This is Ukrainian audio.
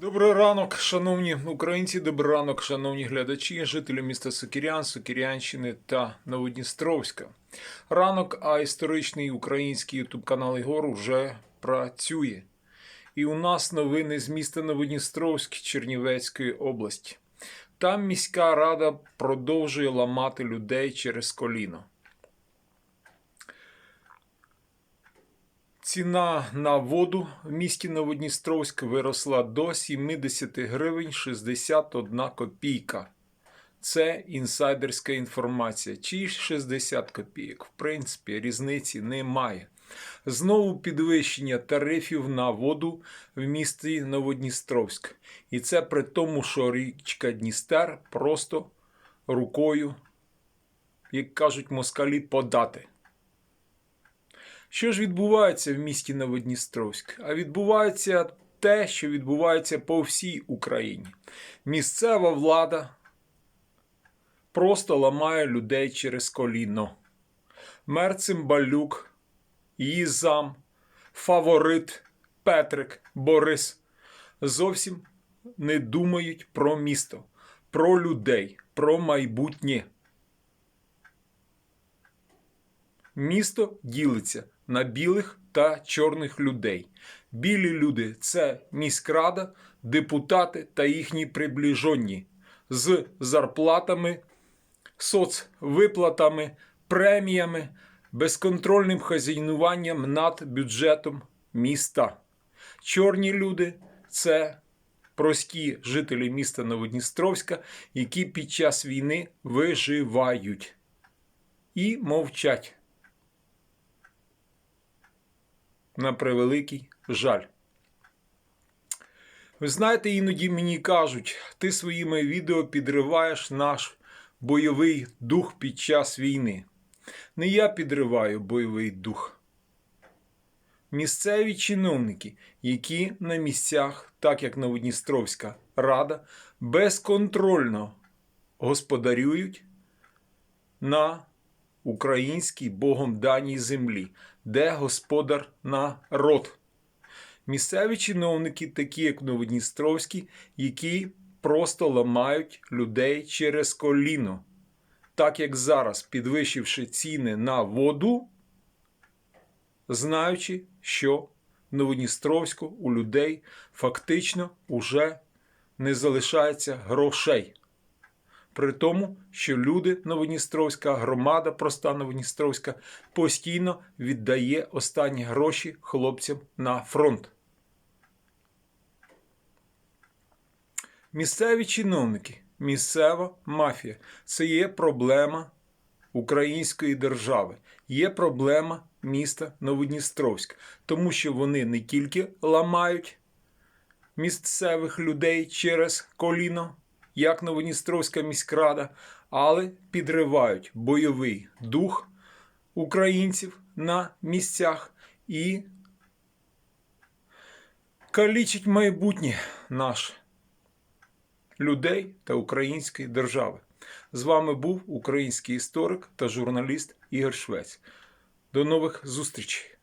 Добрий ранок, шановні українці, добрий ранок, шановні глядачі, жителі міста Сокірян, Сокірянщини та Новодністровська. Ранок, а історичний український ютуб канал Ігор вже працює. І у нас новини з міста Новодністровськ Чернівецької області. Там міська рада продовжує ламати людей через коліно. Ціна на воду в місті Новодністровськ виросла до 70 гривень 61 копійка. Це інсайдерська інформація. Чи 60 копійок. В принципі, різниці немає. Знову підвищення тарифів на воду в місті Новодністровськ. І це при тому, що річка Дністер просто рукою, як кажуть москалі, подати. Що ж відбувається в місті Новодністровськ? А відбувається те, що відбувається по всій Україні. Місцева влада просто ламає людей через коліно. Мер Цимбалюк, її зам, фаворит Петрик Борис зовсім не думають про місто, про людей, про майбутнє. Місто ділиться на білих та чорних людей. Білі люди це міськрада, депутати та їхні приближені з зарплатами, соцвиплатами, преміями, безконтрольним хазяйнуванням над бюджетом міста. Чорні люди це прості жителі міста Новодністровська, які під час війни виживають і мовчать. На превеликий жаль. Ви знаєте, іноді мені кажуть, ти своїми відео підриваєш наш бойовий дух під час війни. Не я підриваю бойовий дух. Місцеві чиновники, які на місцях, так як Новодністровська рада, безконтрольно господарюють на українській Богом даній землі, де господар народ. Місцеві чиновники, такі як Новодністровські, які просто ламають людей через коліно. Так як зараз, підвищивши ціни на воду, знаючи, що Новодністровську у людей фактично уже не залишається грошей. При тому, що люди Новодністровська, громада проста Новодністровська постійно віддає останні гроші хлопцям на фронт. Місцеві чиновники, місцева мафія це є проблема української держави, є проблема міста Новодністровськ, тому що вони не тільки ламають місцевих людей через коліно як Новодністровська міськрада, але підривають бойовий дух українців на місцях і калічить майбутнє наш людей та української держави. З вами був український історик та журналіст Ігор Швець. До нових зустрічей!